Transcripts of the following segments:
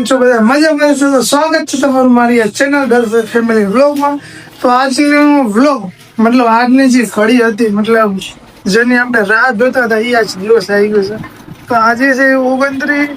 કેમ છો બધા મજા છો તો સ્વાગત છે તમારું મારી આ ચેનલ દર્શક ફેમિલી વ્લોગમાં તો આજનો વ્લોગ મતલબ આજની જે ઘડી હતી, મતલબ જેની આપણે રાહ જોતા હતા એ આજ દિવસ આવી ગયો છે. તો આજે છે ઓગણત્રીસ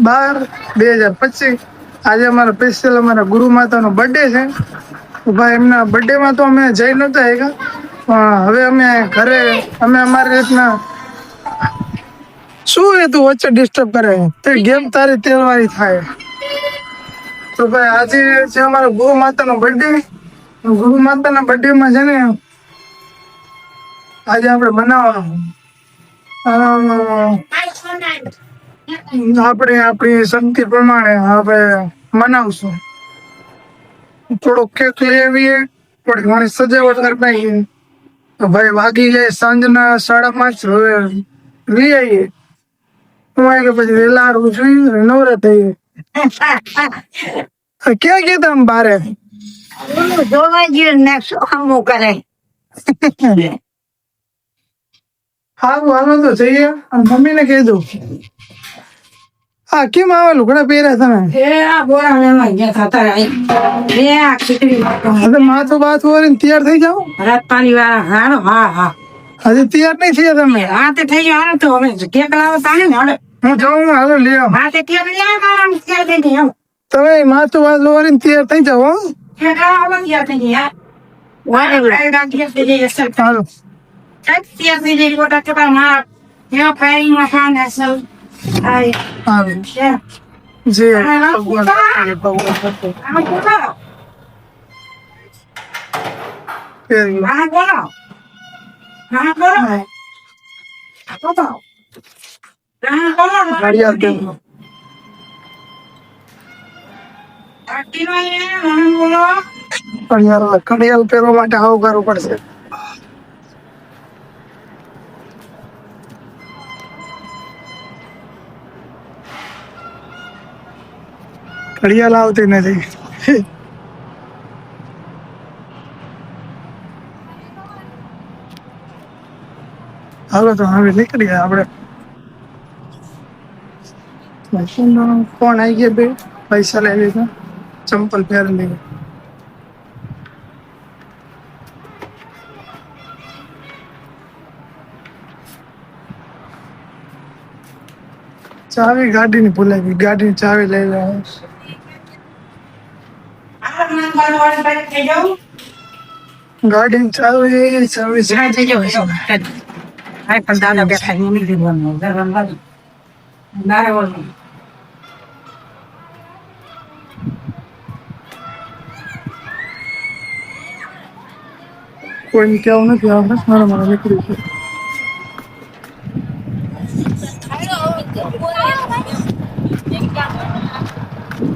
બાર બે હજાર પચીસ. આજે અમારા સ્પેશિયલ અમારા ગુરુ માતાનો બર્થડે છે. ભાઈ એમના બર્થડેમાં તો અમે જઈ નહોતા આવ્યા. પણ હવે અમે ઘરે, અમે અમારી રીતના શું એ તું વચ્ચે ડિસ્ટર્બ કરે? તે ગેમ તારી તેલવારી થાય. તો ભાઈ આજે છે અમારો ગુરુ માતાનો બર્થડે ગુરુ માતાના બર્થડે માં છે ને, આજે આપણે બનાવવાનું. આપણે આપણી શક્તિ પ્રમાણે આપણે મનાવશું. થોડો કેક લઈ આવીએ થોડી ઘણી સજાવટ કરી નાખીએ. તો ભાઈ વાગી જાય સાંજના સાડા પાંચ, હવે લઈ આવીએ. હું કે પછી વેલા હારવું નવરે થઈ ક્યાં ગયા તમે બારે? જોવા ગયું ને હમું કરે. હારું હાલો તો જઈએ. અને મમ્મીને કહી દઉં. હા કેમ આવે લુગડા પહેર્યા તમે? એ આ બોરા ગયા હતા તારે એ આ ખીચડી માથું બાથું વળીને તૈયાર થઈ જાઓ. રાત પાણી વાળા હારો હા હા. હજી તૈયાર નહીં થયા તમે? હા તે થઈ ગયો તો હવે કેક લાવો તાણે ને હવે હું જાઉં છું, હાલો આવો. હા તે કેક લઈ મારા તૈયાર થઈ ગઈ તમે માથું વાત વારી તૈયાર થઈ જાઓ હો. કેક લાવો ત્યાં થઈ ગઈ હા વારે વારે. ત્યાં થઈ ગઈ અસર હાલો. તૈયાર થઈ ગઈ ગોટા ચપા માર ત્યાં ફાયરિંગમાં ખાને અસર આય હાલો. છે. જે ભગવાન. ભગવાન. હા બોલો. પણ યાર ઘડિયાળ પહેરવા માટે આવું કરવું પડશે ઘડિયાળ આવતી નથી. હાલો તો હવે નીકળીએ આપણે. કોણ આવી ગયા બે? પૈસા લઈ લીધા. ચંપલ પહેરી લીધું. ચાવી ગાડી ની ભૂલાઈ ગઈ ગાડીની ચાવી લઈ જાય ગાડીની ચાવી ચાવી છે. કોઈને કેવું નથી આપણે મારા મારા નીકળી છે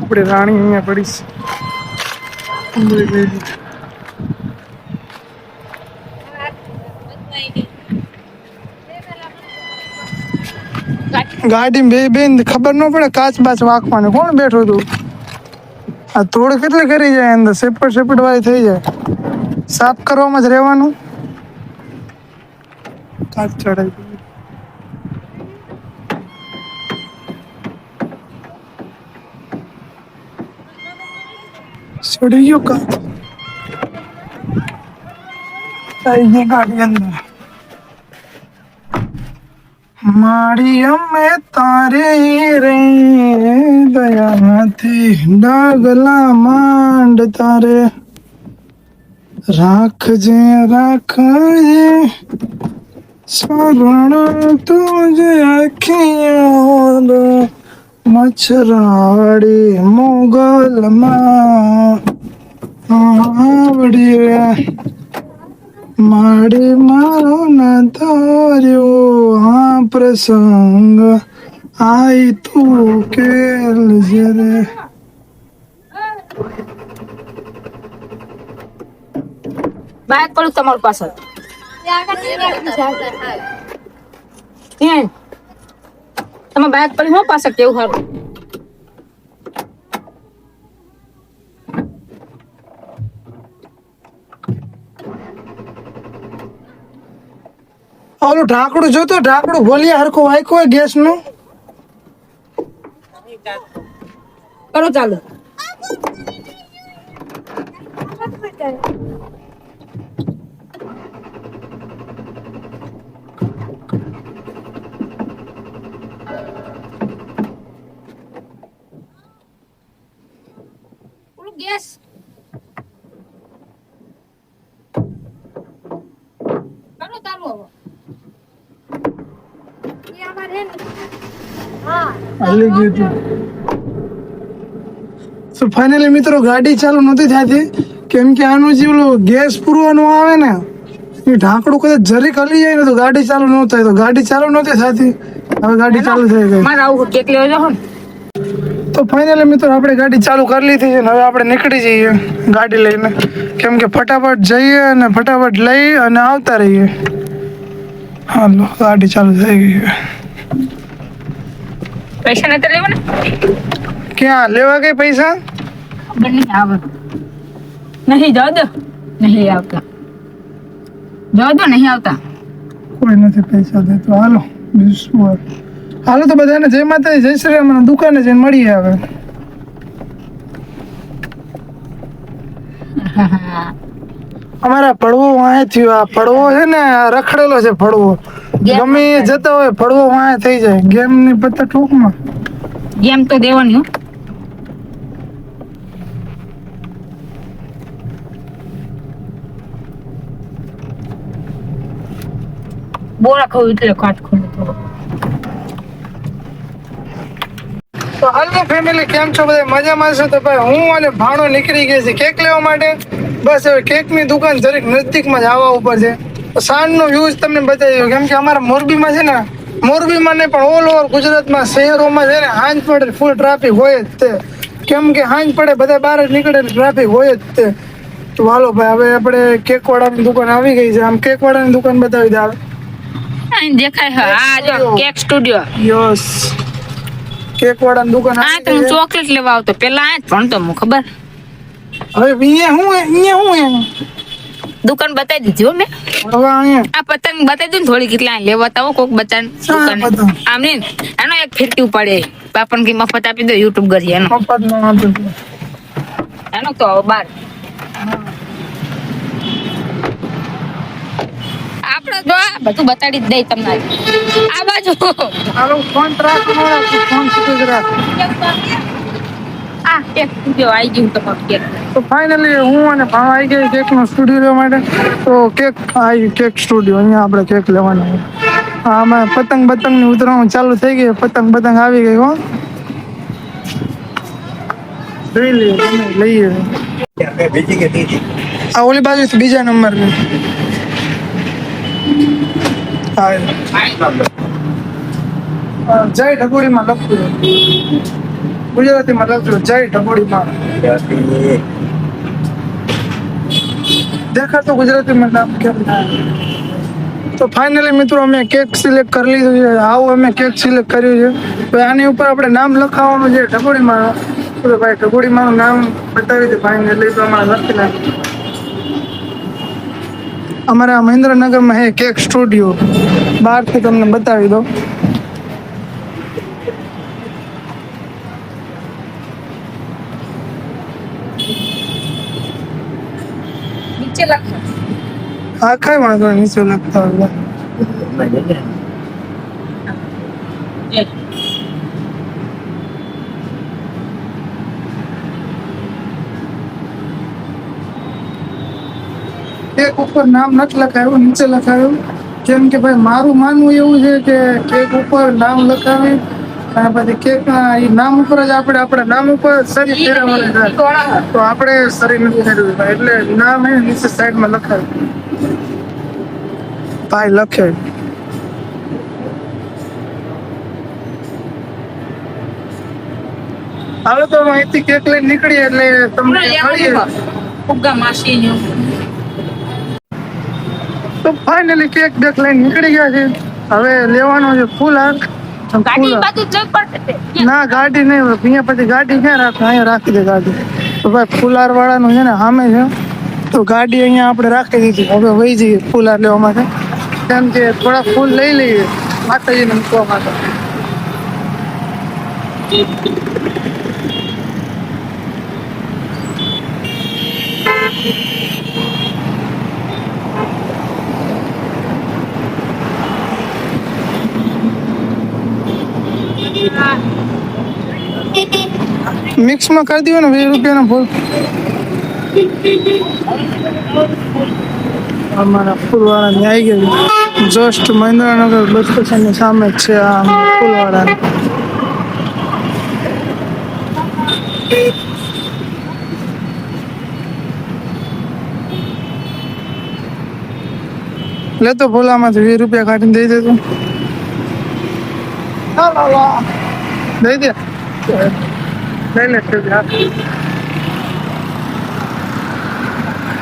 આપણે રાણી અહીંયા પડી છે ઉંબરી લઈ લીધી. ગાડી બે બેન, ખબર ન પડે કાચ બાચ વાંકવાની. કોણ બેઠું હતું આ તોડ કેટલી કરી જાય અંદર? સેપટ સેપટ વાળી થઈ જાય. સાફ કરવામાં જ રહેવાનું. કાચ ચડાવી ચડી ગયો કાચ. આવી ગઈ ગાડી અંદર. મારી અમે તારે રે, દયાથી ડાગલા માંડ તારે. રાખજે રાખજે શરણ તુજે અખિયાર મચ્છરાડી મોગલમાં આવડી રે માડી મારો ના ધાર્યો આ પ્રસંગ. આઈ તું કેલ જરે. બાઇક પડું તમારું પાછળ? હે? તમે બાઇક પડી હું પાછળ કેવું સારું ઓલું ઢાંકણું જોતો ઢાંકણું ભોલિયા હરખું વાયકો હોય ગેસ નું કરો ચાલુ ઓલું ગેસ હાલી ગયું હતું તો ફાઇનલી મિત્રો ગાડી ચાલુ નહોતી થતી કેમ કે આનું જે ઓલું ગેસ પૂરવાનું આવે ને એ ઢાંકણું કદાચ જરીક હલી જાય ને તો ગાડી ચાલુ ન થાય. તો ગાડી ચાલુ નહોતી થતી હવે ગાડી ચાલુ થઈ ગઈ. મારે આવું કેક લેવા જાઓ ને તો ફાઇનલી મિત્રો આપણે ગાડી ચાલુ કરી લીધી છે ને હવે આપણે નીકળી જઈએ ગાડી લઈને. કેમ કે ફટાફટ જઈએ અને ફટાફટ લઈ અને આવતા રહીએ. હાલો ગાડી ચાલુ થઈ ગઈ છે. પૈસા નથી લેવા ને ક્યાં? લેવા ગઈ પૈસા? નહીં આવે. નહીં જાવ દો. નહીં આવતા. જાવ દો નહીં આવતા. કોઈ નથી પૈસા દેતો. હાલો બીજું શું હોય? હાલો તો બધાને જય માતાજી જય શ્રી રામ. દુકાને જઈને મળીએ હવે. અમારા પડવો વાંહે થયો. આ પડવો છે ને રખડેલો છે પડવો. ગમે એ જતા હોય પડવો વાય થઈ જાય. ગેમની પત્તા ટૂંકમાં. ગેમ તો દેવાની હો. બોરા ખાવું એટલે કાટ ખોલું તો હાલો ફેમિલી કેમ છો બધા મજામાં છો? તો ભાઈ હું અને ભાણો નીકળી ગઈ છે કેક લેવા માટે. બસ હવે કેકની દુકાન જરીક નજદીકમાં જ આવવા ઉપર છે. સાંજનો વ્યૂઝ તમને બતાવી કેમ કે અમારા મોરબીમાં છે ને મોરબીમાં ને પણ ઓલ ઓવર ગુજરાતમાં શહેરોમાં છે ને હાંજ પડે ફૂલ ટ્રાફિક હોય જ તે. કેમ કે હાંજ પડે બધા બહાર જ નીકળે ટ્રાફિક હોય જ તે. તો હાલો ભાઈ હવે આપણે કેકવાળાની દુકાન આવી ગઈ છે. આમ કેકવાળાની દુકાન બતાવી દે આવે દેખાય છે. જો કેક સ્ટુડિયો યસ કેકવાળાની દુકાન આ તો હું. ચોકલેટ લેવા આવતો. પેલા આ જ ભણતો હું ખબર? હવે અહીંયા હું અહીંયા હું દુકાન બતાવી દીધી હો મેં. આ પતંગ બતાવી દઉં થોડી કેટલા લેવા તાવો કોક બતાન દુકાન. આમ ને એનો એક ફિરકી ઉપાડે પાપણ કે મફત આપી દો યુટ્યુબ કરી એનો. એનો તો બાર. આપણે જો બધું બતાડી જ દઈ તમને. આ બાજુ. ફોન રાખ ફોન સુધી રાખ. આ એક સ્ટુડિયો આવી ગયું તમારું કેક. તો ફાઇનલી હું અને ભાવ આવી ગઈ કેક નો સ્ટુડિયો લેવા માટે. તો કેક આવી કેક સ્ટુડિયો અહીંયા આપણે કેક લેવાનો આમાં પતંગ પતંગની ઉતરવાનું ચાલુ થઈ ગઈ પતંગ બતંગ આવી ગઈ હો. જોઈ લઈએ લઈએ. બીજી કે ત્રીજી આ ઓલી બાજુ બીજા નંબરની હા હા, જય ઢગોડીમાં લખતું છે. ગુજરાતીમાં લખ્યું જય ઢગોડી માં. દેખાતો ગુજરાતીમાં નામ કેમ તો ફાઇનલી મિત્રો અમે કેક સિલેક્ટ કરી લીધું છે, આવું અમે કેક સિલેક્ટ કર્યું છે. તો આની ઉપર આપણે નામ લખાવવાનું છે ઢગોડીમાં તો ભાઈ ઢગોડીમાં નામ બતાવી દે ફાઇનલી પ્રમાણે લખી નાખ અમારા મહેન્દ્રનગરમાં હે કેક સ્ટુડિયો બહારથી તમને બતાવી દો નીચે લખો આ કઈ વાંધો નહીં, શું લખતા હોય કેક ઉપર નામ નથી લખાયું નીચે લખાયું. કેમ કે ભાઈ મારું માનવું એવું છે કે કેક ઉપર નામ લખાવી અને પછી કેક એ નામ ઉપર જ આપણે આપણા નામ ઉપર શરીર ફેરવવાનું તો આપણે શરીર નથી ફેરવ્યું એટલે નામ એ નીચે સાઈડમાં લખાયું. ભાઈ લખે હવે તો અહીંથી કેક લઈને નીકળીએ એટલે તમને મળીએ. ફુગ્ગા માસી ને તો ફાઇનલી કેક બેક લઈને નીકળી ગયા છે હવે લેવાનો છે ફૂલ હાર ગાડી બાજુ જ જઈ પડશે ના ગાડી નહીં. અહીંયા પછી ગાડી ક્યાં રાખે અહીંયા રાખી દે ગાડી. તો ભાઈ ફુલાર વાળાનું છે ને સામે છે. તો ગાડી અહીંયા આપણે રાખી દીધી. હવે વહી જઈએ ફુલાર લેવા માટે. કેમ કે થોડા ફૂલ લઈ લઈએ માતાજી ને મૂકવા માટે. મિક્સમાં કરી દો ને વીસ રૂપિયાનો ફૂલ. અમારા ફૂલવાળાની આવી ગયું જસ્ટ મહેન્દ્રનગર બસ સ્ટેશનની સામે જ છે આ ફૂલવાળાની લેતો ફૂલામાંથી વીસ રૂપિયા કાઢીને દઈ દેતો દઈ દે. લઈ લે.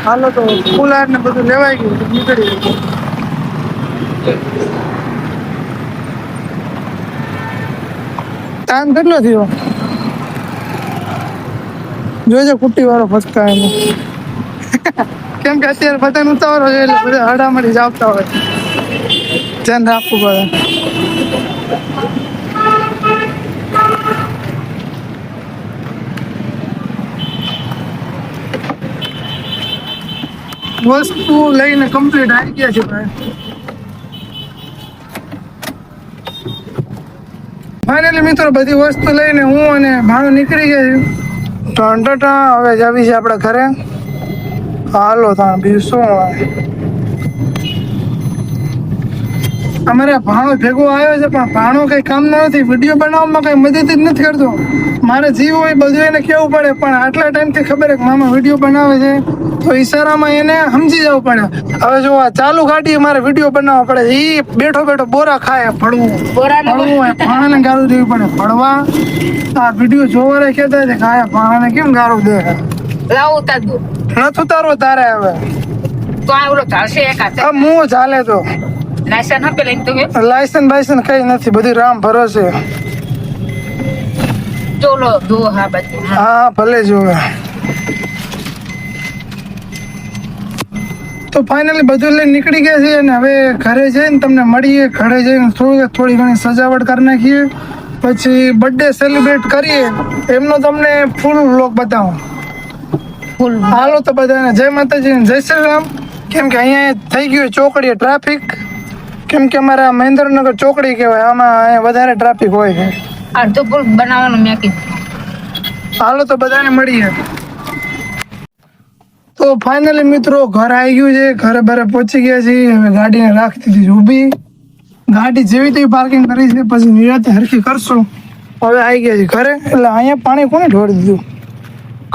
હાલો તો કુલર ને બધું લેવાઈ ગયું નીકળી ગયું ટાઈમ કેટલો થયો? જોજો કુટ્ટી વાળો ફટકા એનો. કેમ કે અત્યારે પતંગ ઉતાવળ હોય એટલે બધા હડામડી જ આવતા હોય. ધ્યાન રાખવું પડે. વસ્તુ લઈને કમ્પ્લીટ આવી ગયા છે ભાઈ. મિત્રો, બધી વસ્તુ લઈને હું અને ભાણું નીકળી ગયા છું તો ટણ હવે જાવી છે આપણા ઘરે. હાલો તા બીજું શું હોય અમારે ભાણો ભેગો આવ્યો છે પણ ભાણો કઈ કામ નથી. વીડિયો બનાવવામાં કઈ મદદ જ નથી કરતો. મારે જીવ હોય બધું એને કેવું પડે પણ આટલા ટાઈમથી ખબર કે મામા વીડિયો બનાવે છે. તો ઈશારામાં એને સમજી જવું પડે. હવે જો આ ચાલુ ગાડી મારે વીડિયો બનાવવા પડે. એ બેઠો બેઠો બોરા ખાય ભણવું ફળવું હોય ભાણાને ગાળું દેવી પડે. ફળવા આ વીડિયો જોવાને કહેતા છે કે ભાણાને કેમ ગાળું દે? લાવો તાતું નથી ઉતારવો તારે હવે. તો આ ઓલો ચાલશે એક હાથે હું ચાલે તો. લાયસન્સ આપે લઈને તો ગયો લાયસન્સ બાયસન કઈ નથી બધું રામ ભરોસે ચોલો દો હા બાજુ હા. ભલે જોવે તો ફાઇનલી બધું લઈને નીકળી ગયા છે અને હવે ઘરે જઈને તમને મળીએ ઘરે જઈને થોડી થોડી ઘણી સજાવટ કરી નાખીએ. પછી બર્થડે સેલિબ્રેટ કરીએ. એમનો તમને ફૂલ વ્લોગ બતાવું. ફૂલ હાલો તો બધાને જય માતાજી જય શ્રી રામ. કેમ કે અહીંયા થઈ ગયું ચોકડીએ ટ્રાફિક કેમ કે અમારા મહેન્દ્રનગર ચોકડી કહેવાય આમાં વધારે ટ્રાફિક હોય છે. અડધો પુલ બનાવવાનું મેં કીધું. હાલો તો બધાને મળીએ. તો ફાઇનલી મિત્રો ઘર આવી ગયું છે ઘરે બરે પહોંચી ગયા છીએ હવે ગાડીને રાખી દીધી છે ઊભી. ગાડી જેવી તેવી પાર્કિંગ કરી છે પછી નિરાતે હરખી કરશું. હવે આવી ગયા છે ઘરે એટલે અહીંયા પાણી કોને ઢોળી દીધું?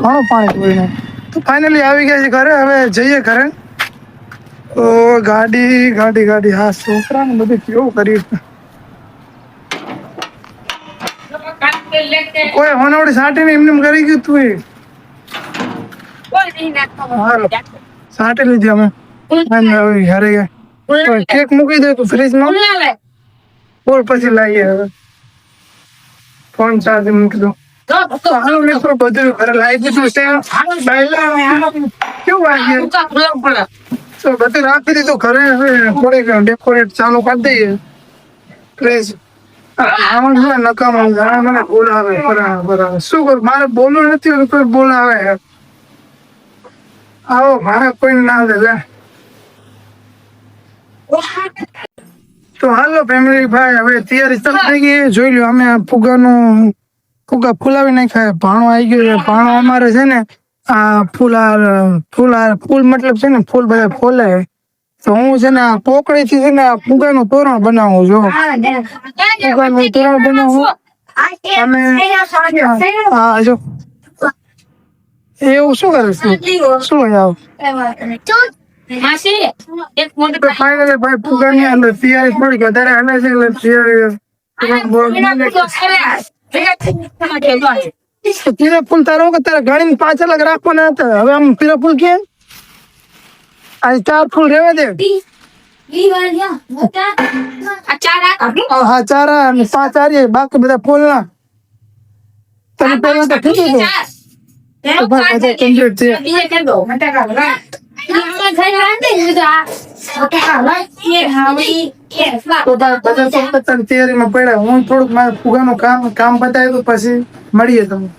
ઘણું પાણી ઢોળીને. તો ફાઇનલી આવી ગયા છે ઘરે હવે જઈએ ઘરે. તો ગાડી ગાડી ગાડી. હા છોકરાને બધું કેવું કર્યું? કોઈ હોનવડી સાટીને એમને એમ કરી ગયું તું કોઈ નહીં હાલો. સાટી લીધી અમે. અને ગયા. કેક મૂકી દે તું ફ્રીજમાં? બોલ પછી લાવીએ હવે. ફોન ચાર્જ મૂકી દો બધું ઘરે લાવી દીધું છે. કેવું વાગ્યું? તો બધું રાખી દીધું. ઘરે થોડીક ડેકોરેટ ચાલુ કરી દઈએ. પ્લીઝ મારે બોલવું નથી આવો. મારે કોઈ ના દે તો હાલો ફેમિલી ભાઈ, હવે તૈયારી ચાલુ થઈ ગઈ જોઈ લો અમે આ ફુગાનું, ફુગા ફુલાવી નાખ્યા ભાણો આવી ગયો ભાણો અમારે છે ને આ ફૂલાર ફૂલાર ફૂલ મતલબ છે ને ફૂલ બધા ફોલે. તો હું છે ને આ પોકળી થી છે ને આ ફુગાનું તોરણ બનાવું છું. ફુગાનું તોરણ બનાવું. એવું શું કરે છે? શું આવું? ફાઇનલી ભાઈ ફુગાની અંદર તૈયારી થોડીક વધારે છે, એટલે તૈયારી પીરા ફૂલ તારો કે તારા ગાડી પાંચ અલગ રાખવાના હતા હવે આમ પીરા ફૂલ કેમ આ ચાર ફૂલ રહેવા દે આ ચાર આ આ હા ચાર આ અને પાંચ આર્ય બાકી બધા ફૂલ ના તને પહેલા તો કીધું હતું તો ભાઈ બધા કમ્પ્લીટ છે બીજે કેમ દો તો ભાઈ બધા તો તને પડ્યા. હું થોડુંક મારે ફુગાનું કામ કામ બતાવ્યું પછી મળીએ તમે